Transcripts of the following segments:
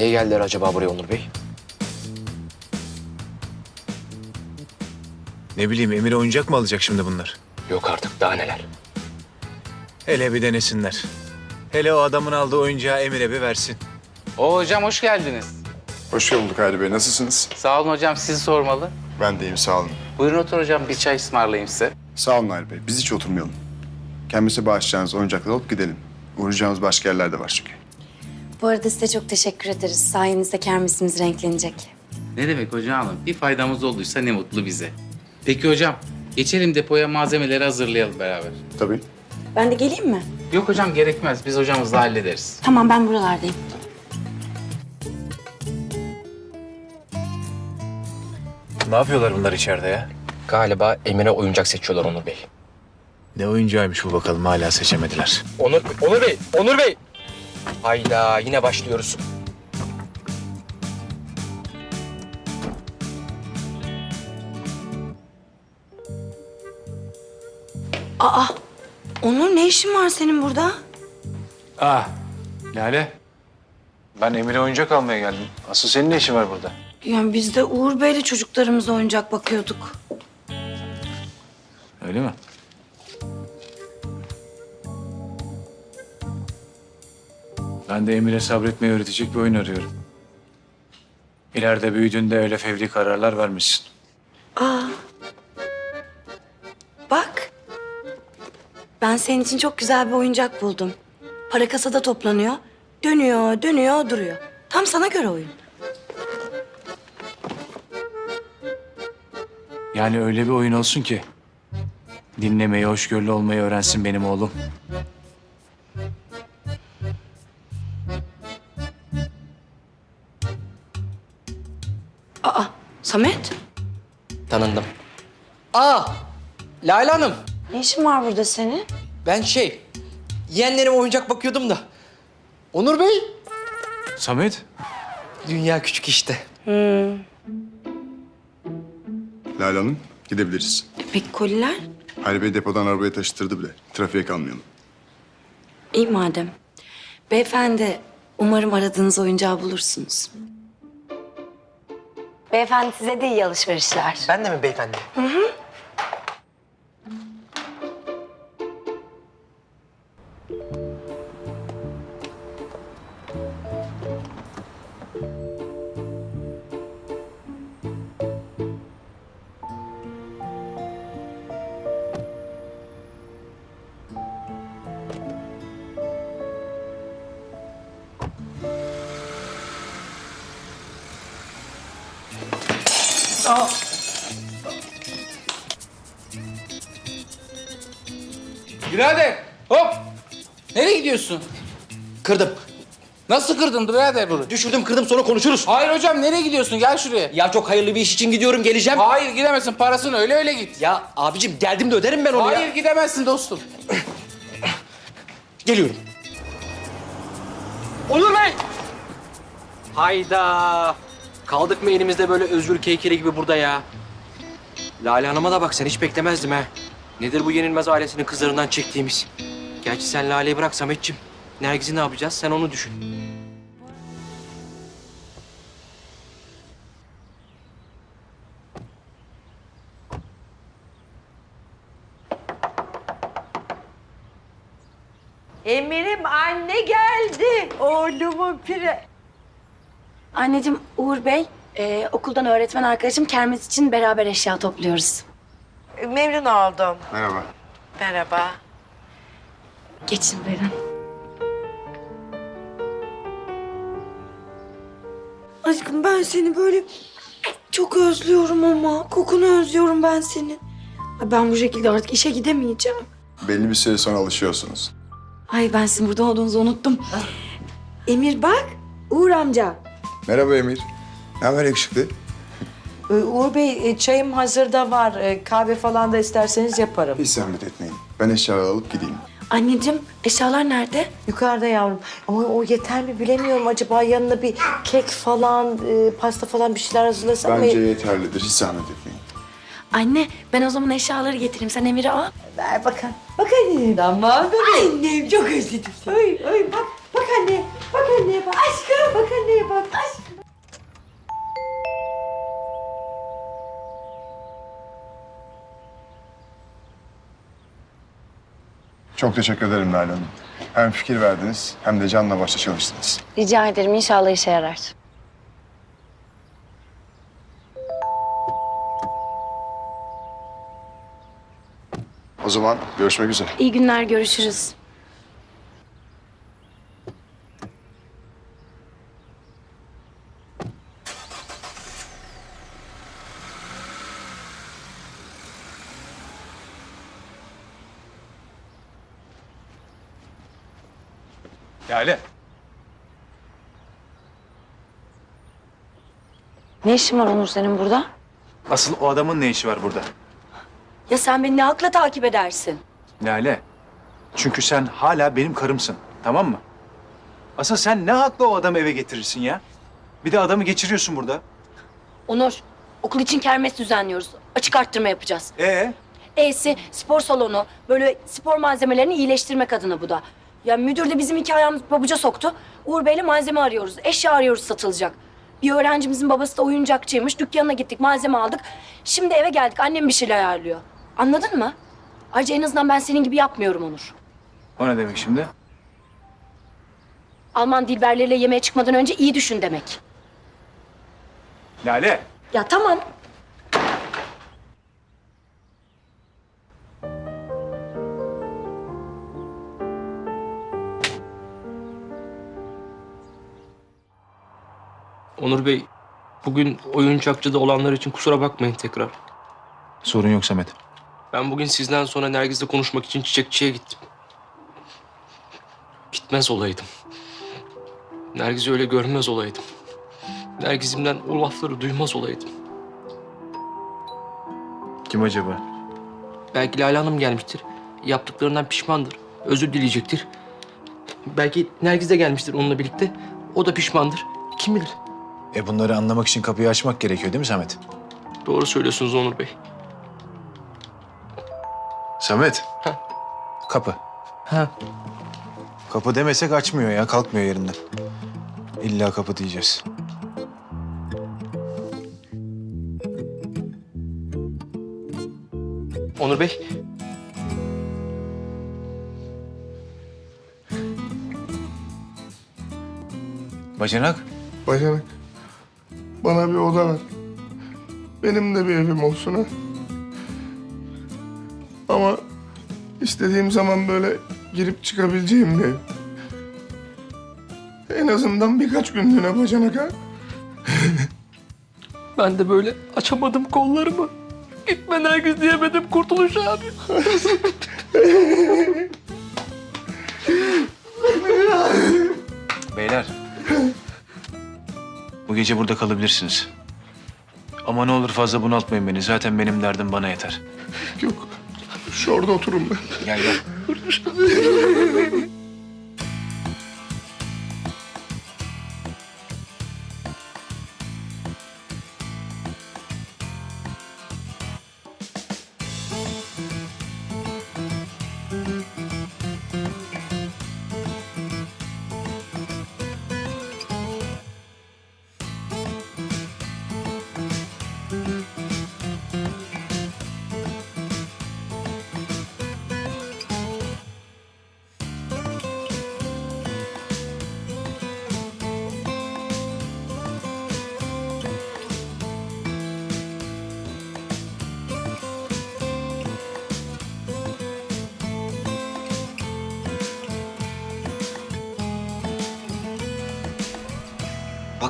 Niye geldiler acaba buraya Onur Bey? Ne bileyim Emir oyuncak mı alacak şimdi bunlar? Yok artık daha neler. Hele bir denesinler. Hele o adamın aldığı oyuncağı Emir'e bir versin. O hocam hoş geldiniz. Hoş bulduk Hayri Bey. Nasılsınız? Sağ olun hocam sizi sormalı. Ben de iyiyim sağ olun. Buyurun otur hocam bir çay ısmarlayayım size. Sağ olun Hayri Bey. Biz hiç oturmayalım. Kendimize bağışlayacağınız oyuncakları alıp gidelim. Uğrayacağımız başka yerler de var çünkü. Bu arada size çok teşekkür ederiz. Sayenizde kermesimiz renklenecek. Ne demek hocam? Bir faydamız olduysa ne mutlu bize. Peki hocam geçelim depoya malzemeleri hazırlayalım beraber. Tabii. Ben de geleyim mi? Yok hocam gerekmez biz hocamızla hallederiz. Tamam ben buralardayım. Ne yapıyorlar bunlar içeride ya? Galiba Emir'e oyuncak seçiyorlar Onur Bey. Ne oyuncağıymış bu bakalım hala seçemediler. Onur, Onur Bey, Onur Bey. Hayda yine başlıyoruz. Aa, Onur ne işin var senin burada? Ah Lale. Ben Emir'e oyuncak almaya geldim. Asıl senin ne işin var burada? Yani biz de Uğur Bey'le çocuklarımıza oyuncak bakıyorduk. Öyle mi? Ben de Emir'e sabretmeyi öğretecek bir oyun arıyorum. İleride büyüdüğünde öyle fevri kararlar vermişsin. Bak. Ben senin için çok güzel bir oyuncak buldum. Para kasada toplanıyor. Dönüyor, dönüyor, duruyor. Tam sana göre oyun. Yani öyle bir oyun olsun ki dinlemeyi, hoşgörülü olmayı öğrensin benim oğlum. Samet. Tanındım. Aa, Lale Hanım. Ne işin var burada senin? Ben şey, yeğenlerime oyuncak bakıyordum da. Onur Bey. Samet, Dünya küçük işte. Lale Hanım gidebiliriz. E, peki koliler? Hayri Bey depodan arabaya taşıtırdı bile. Trafiğe kalmayalım. İyi madem. Beyefendi, umarım aradığınız oyuncağı bulursunuz. Beyefendi size de iyi alışverişler. Ben de mi beyefendi? Birader hop. Nereye gidiyorsun? Kırdım. Nasıl kırdın birader bunu? Düşürdüm kırdım sonra konuşuruz. Hayır hocam nereye gidiyorsun? Gel şuraya. Ya çok hayırlı bir iş için gidiyorum geleceğim. Hayır gidemezsin parasını öyle öyle git. Ya abicim geldim de öderim ben onu Hayır ya. gidemezsin dostum. Geliyorum. Onur Bey! Hayda. Kaldık mı elimizde böyle özgür keykeri gibi burada ya? Lale Hanım'a da bak sen hiç beklemezdim ha. Nedir bu yenilmez ailesinin kızlarından çektiğimiz? Gerçi sen Lale'yi bırak Sametciğim. Nergiz'i ne yapacağız sen onu düşün. Emir'im anne geldi. Oğlumun pire. Anneciğim, Uğur Bey, e, okuldan öğretmen arkadaşım kermes için beraber eşya topluyoruz. Memnun oldum. Merhaba. Merhaba. Geçin buyurun. Aşkım ben seni böyle çok özlüyorum ama. Kokunu özlüyorum ben senin. Ay, Ben bu şekilde artık işe gidemeyeceğim. Belli bir süre sonra alışıyorsunuz. Ay ben sizin burada olduğunuzu unuttum. Emir bak, Uğur amca. Merhaba Emir. Ne haber yakışıklı? Ee, Uğur Bey e, çayım hazırda var. Ee, Kahve falan da isterseniz yaparım. Hiç zahmet etmeyin. Ben eşyaları alıp gideyim. Anneciğim, eşyalar nerede? Yukarıda yavrum. Ama o yeter mi bilemiyorum. Acaba yanına bir kek falan, e, pasta falan bir şeyler hazırlasam mı? Bence yeterlidir. Hiç zahmet etmeyin. Anne, ben o zaman eşyaları getireyim. Sen Emir'i al. Ver bakalım. Bak anne. Tamam bebeğim. Annem çok özledim seni. Ay ay bak. Bak anne. Bak anneye Çok teşekkür ederim Lale Hanım. Hem fikir verdiniz hem de canla başla çalıştınız. Rica ederim inşallah işe yarar. O zaman görüşmek üzere. İyi günler görüşürüz. Lale. Ne işin var Onur senin burada? Asıl o adamın ne işi var burada? Ya sen beni ne hakla takip edersin? Lale. Çünkü sen hala benim karımsın. Tamam mı? Asıl sen ne hakla o adamı eve getirirsin ya? Bir de adamı geçiriyorsun burada. Onur, okul için kermes düzenliyoruz. Açık arttırma yapacağız. Ee? E'si spor salonu, böyle spor malzemelerini iyileştirmek adına bu da. Ya müdür de bizim iki ayağımızı pabuca soktu. Uğur Bey'le malzeme arıyoruz, eşya arıyoruz satılacak. Bir öğrencimizin babası da oyuncakçıymış. Dükkanına gittik, malzeme aldık. Şimdi eve geldik, annem bir şeyler ayarlıyor. Anladın mı? Ayrıca en azından ben senin gibi yapmıyorum Onur. O ne demek şimdi? Alman dilberleriyle yemeğe çıkmadan önce iyi düşün demek. Lale. Ya tamam. Onur Bey, bugün oyuncakçıda olanlar için kusura bakmayın tekrar. Sorun yok Samet. Ben bugün sizden sonra Nergis'le konuşmak için çiçekçiye gittim. Gitmez olaydım. Nergis'i öyle görmez olaydım. Nergis'imden o lafları duymaz olaydım. Kim acaba? Belki Lale Hanım gelmiştir. Yaptıklarından pişmandır. Özür dileyecektir. Belki Nergiz de gelmiştir onunla birlikte. O da pişmandır. Kim bilir? E bunları anlamak için kapıyı açmak gerekiyor değil mi Samet? Doğru söylüyorsunuz Onur Bey. Samet. Heh. Kapı. Ha. Kapı demesek açmıyor ya, kalkmıyor yerinden. İlla kapı diyeceğiz. Onur Bey. Bacanak. Bacanak, bana bir oda ver. Benim de bir evim olsun ha. Ama istediğim zaman böyle girip çıkabileceğim bir ev. En azından birkaç günlüğüne bacanak ha. Ben de böyle açamadım kollarımı. Gitme diyemedim Kurtuluş abi. Beyler. Bu gece burada kalabilirsiniz. Ama ne olur fazla bunaltmayın beni. Zaten benim derdim bana yeter. Yok, şu orada oturun ben. Gel gel.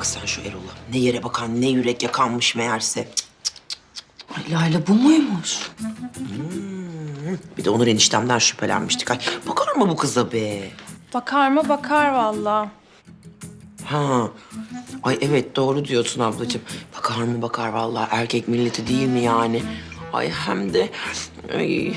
Bak sen şu Erol'a. Ne yere bakan ne yürek yakanmış meğerse. Cık, Ay Lale bu muymuş? Bir de Onur eniştemden şüphelenmiştik. Ay bakar mı bu kıza be? Bakar mı? Bakar vallahi. Ha. Ay evet doğru diyorsun ablacığım. Bakar mı bakar vallahi erkek milleti değil mi yani? Ay hem de ay,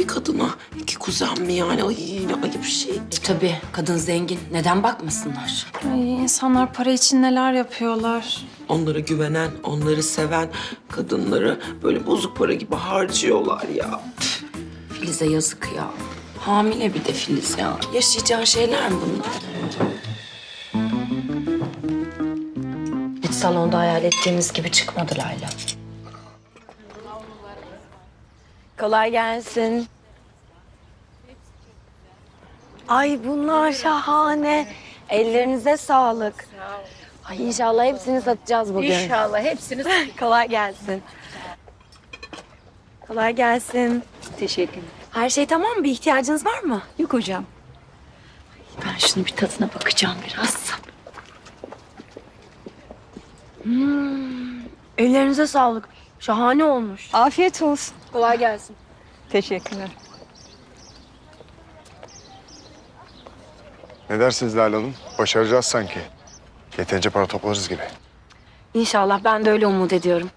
bir kadına iki kuzen mi yani? Ay ne ayıp şey. Tabii kadın zengin. Neden bakmasınlar? Ay, insanlar para için neler yapıyorlar. Onlara güvenen, onları seven kadınları böyle bozuk para gibi harcıyorlar ya. Filiz'e yazık ya. Hamile bir de Filiz ya. Yaşayacağı şeyler mi bunlar? Hiç salonda hayal ettiğimiz gibi çıkmadı Layla. Kolay gelsin. Ay bunlar şahane. Ellerinize sağlık. Ay inşallah hepsini satacağız bugün. İnşallah hepsini Kolay gelsin. Kolay gelsin. Teşekkür Her şey tamam mı? Bir ihtiyacınız var mı? Yok hocam. Ben şunu bir tadına bakacağım biraz. Hmm, ellerinize sağlık. Şahane olmuş. Afiyet olsun. Kolay gelsin. Teşekkürler. Ne dersiniz Lale Hanım? Başaracağız sanki. Yeterince para toplarız gibi. İnşallah ben de öyle umut ediyorum.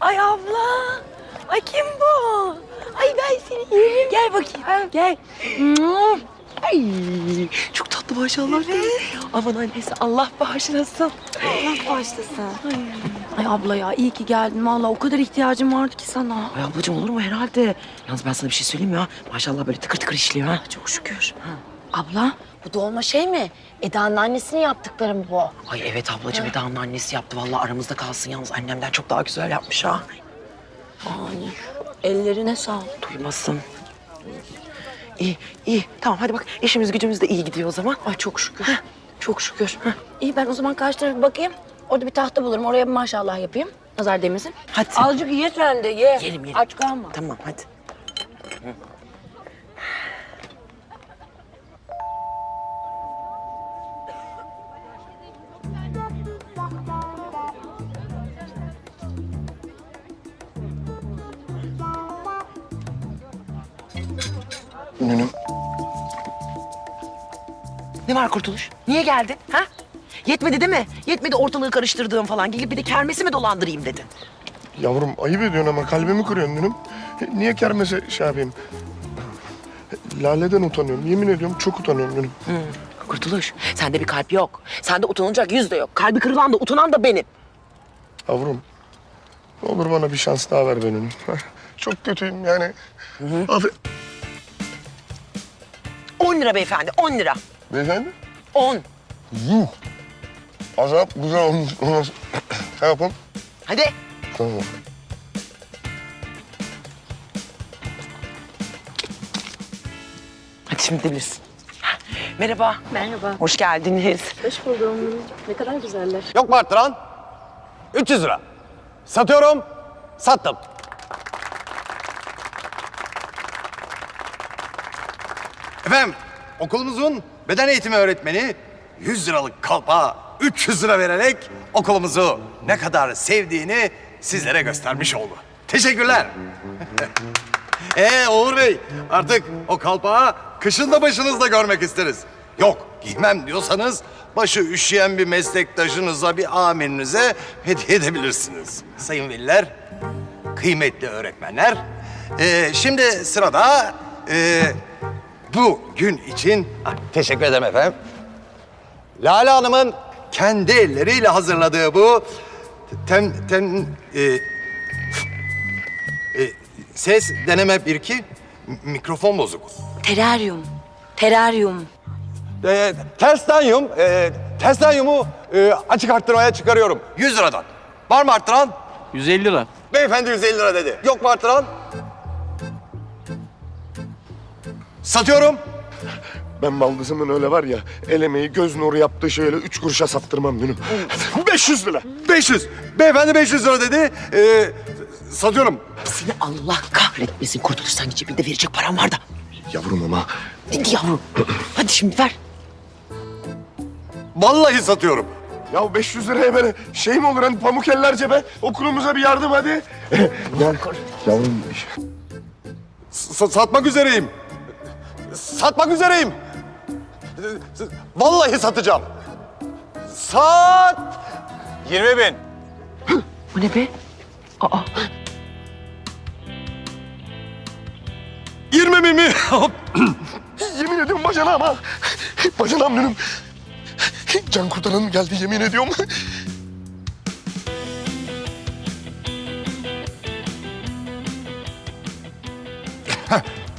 Ay abla. Ay kim bu? Ay ben seni yerim. Gel bakayım. Gel. Ay çok tatlı maşallah. Aman annesi Allah bağışlasın. Allah başlasın. Ay abla ya iyi ki geldin. Vallahi o kadar ihtiyacım vardı ki sana. Ay ablacığım olur mu herhalde? Yalnız ben sana bir şey söyleyeyim ya. Maşallah böyle tıkır tıkır işliyor ha. Çok şükür. Abla bu dolma şey mi? Eda'nın annesinin yaptıkları mı bu? Ay evet ablacığım Eda'nın annesi yaptı. Vallahi aramızda kalsın yalnız annemden çok daha güzel yapmış ha. Ani. Ellerine sağlık. Duymasın. İyi, iyi. Tamam hadi bak işimiz gücümüz de iyi gidiyor o zaman. Ay çok şükür. Çok şükür. İyi ben o zaman karşı tarafa bakayım. Orada bir tahta bulurum. Oraya bir maşallah yapayım. Nazar değmesin. Hadi. Azıcık ye sen de ye. Yerim, yerim. Aç kalma. Tamam hadi. Nünüm. Ne var Kurtuluş? Niye geldin ha? Yetmedi değil mi? Yetmedi ortalığı karıştırdığım falan. Gelip bir de kermesi mi dolandırayım dedin? Yavrum ayıp ediyorsun ama kalbimi kırıyorsun Nünüm. Niye kermese şey yapayım? Lale'den utanıyorum. Yemin ediyorum çok utanıyorum Nünüm. Kurtuluş, sende bir kalp yok. Sende utanılacak yüz de yok. Kalbi kırılan da utanan da benim. Yavrum ne olur bana bir şans daha ver be Nünüm. Çok kötüyüm yani. Affe- 10 lira beyefendi, 10 lira. Beyefendi? 10. Yuh. Azap güzel olmuş. Şey yapalım. Hadi. Tamam. Hadi şimdi gidebilirsin. Merhaba. Merhaba. Hoş geldiniz. Yok mu arttıran? 300 lira. Satıyorum. Sattım. Efendim, okulumuzun beden eğitimi öğretmeni 100 liralık kalpa 300 lira vererek okulumuzu ne kadar sevdiğini sizlere göstermiş oldu. Teşekkürler. ee Uğur Bey, artık o kalpağı kışın da başınızda görmek isteriz. Yok, giymem diyorsanız başı üşüyen bir meslektaşınıza, bir amirinize hediye edebilirsiniz. Sayın veliler, kıymetli öğretmenler. ee, şimdi sırada ee, bu gün için Ah, teşekkür ederim efendim. Lale Hanım'ın kendi elleriyle hazırladığı bu tem tem e, e, ses deneme bir iki mikrofon bozuk. Teraryum. Teraryum. E, terstanyum, e, terstanyumu e, açık arttırmaya çıkarıyorum. 100 liradan. Var mı arttıran? 150 lira. Beyefendi 150 lira dedi. Yok mu arttıran? Satıyorum. Ben baldızımın öyle var ya el emeği göz nuru yaptığı şöyle üç kuruşa sattırmam Nünüm. 500 lira. 500. Beyefendi 500 lira dedi. E, satıyorum. Seni Allah kahretmesin Kurtuluş. Sanki cebinde verecek param var da. Yavrum ama Hadi yavrum. Hadi şimdi ver. Vallahi satıyorum. ya 500 liraya böyle şey mi olur hani pamuk eller cebe okulumuza bir yardım hadi. ya, yavrum S- satmak üzereyim. Satmak üzereyim. Vallahi satacağım. Sat. 20 bin. Bu ne be? Aa. 20 bin mi? yemin ediyorum bacanağım ha. Bacanağım Nünüm. Can kurtaranım geldi yemin ediyorum.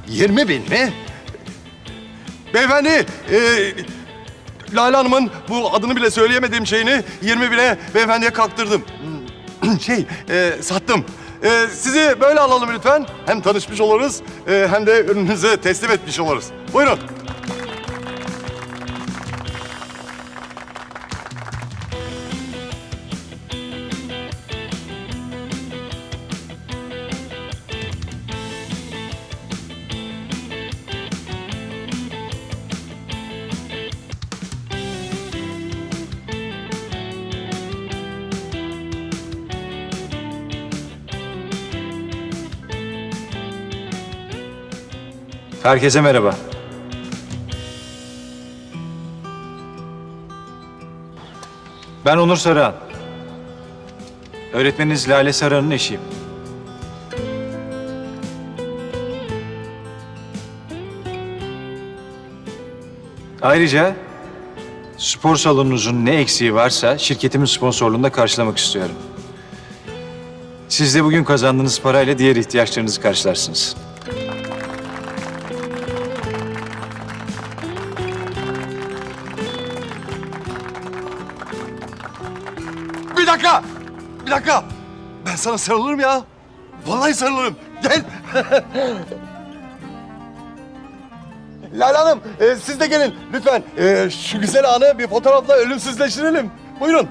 20 bin mi? Beyefendi, e, Lale Hanım'ın bu adını bile söyleyemediğim şeyini 20 bine beyefendiye kalktırdım. Şey, e, sattım. E, sizi böyle alalım lütfen. Hem tanışmış oluruz e, hem de ürününüzü teslim etmiş oluruz. Buyurun. Herkese merhaba. Ben Onur Sarıhan. Öğretmeniniz Lale Sarıhan'ın eşiyim. Ayrıca spor salonunuzun ne eksiği varsa şirketimin sponsorluğunda karşılamak istiyorum. Siz de bugün kazandığınız parayla diğer ihtiyaçlarınızı karşılarsınız. Bir dakika. Bir dakika. Ben sana sarılırım ya. Vallahi sarılırım. Gel. Lale Hanım, e, siz de gelin lütfen. E, şu güzel anı bir fotoğrafla ölümsüzleştirelim. Buyurun.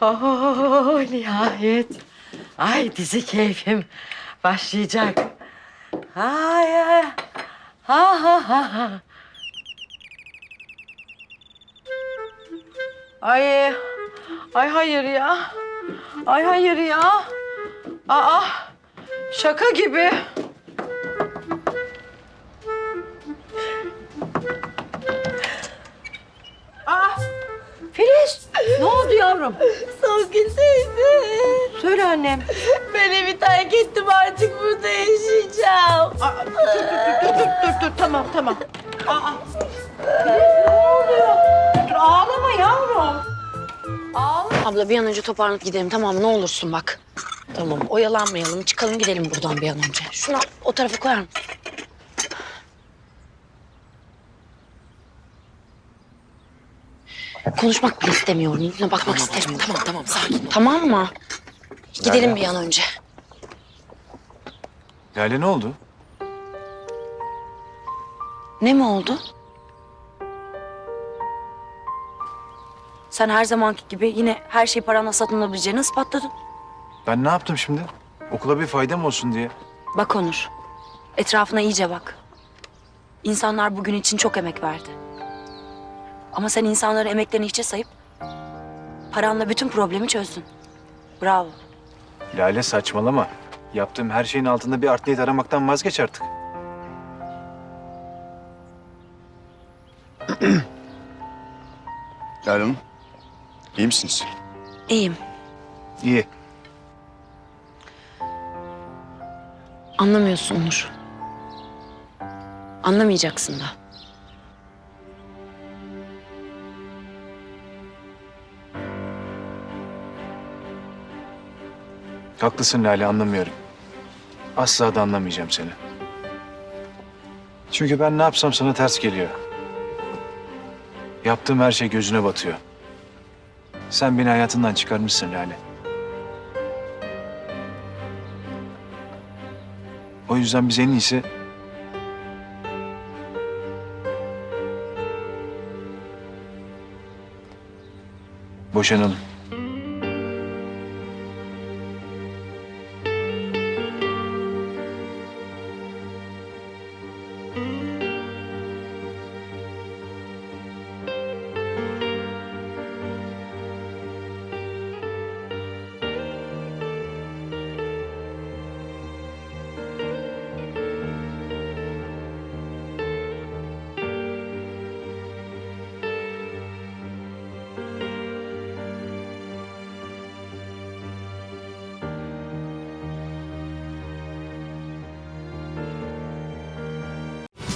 Oh, nihayet. Ay dizi keyfim başlayacak. Ay ay. Ha ha ha ha. Ay. Ay hayır ya. Ay hayır ya. Aa. Şaka gibi. Dur, dur, dur, dur, dur, dur, tamam, tamam. Aa, Filiz ne oluyor? Dur, ağlama yavrum. Ağlama. Abla bir an önce toparlanıp gidelim tamam mı? Ne olursun bak. Tamam oyalanmayalım. Çıkalım gidelim buradan bir an önce. Şunu o tarafa koyar mısın? Konuşmak bile istemiyorum. Yüzüne bakmak istemiyorum. Tamam tamam sakin. Tamam mı? Gidelim bir an önce. Lale ne oldu? Ne mi oldu? Sen her zamanki gibi yine her şeyi paranla satın alabileceğini ispatladın. Ben ne yaptım şimdi? Okula bir faydam olsun diye. Bak Onur, etrafına iyice bak. İnsanlar bugün için çok emek verdi. Ama sen insanların emeklerini hiçe sayıp paranla bütün problemi çözdün. Bravo. Lale saçmalama. Yaptığım her şeyin altında bir art niyet aramaktan vazgeç artık. Lale Hanım, iyi misiniz? İyiyim. İyi. Anlamıyorsun Onur. Anlamayacaksın da. Haklısın Lale anlamıyorum. Asla da anlamayacağım seni. Çünkü ben ne yapsam sana ters geliyor. Yaptığım her şey gözüne batıyor. Sen beni hayatından çıkarmışsın Lale. O yüzden biz en iyisi... Boşanalım.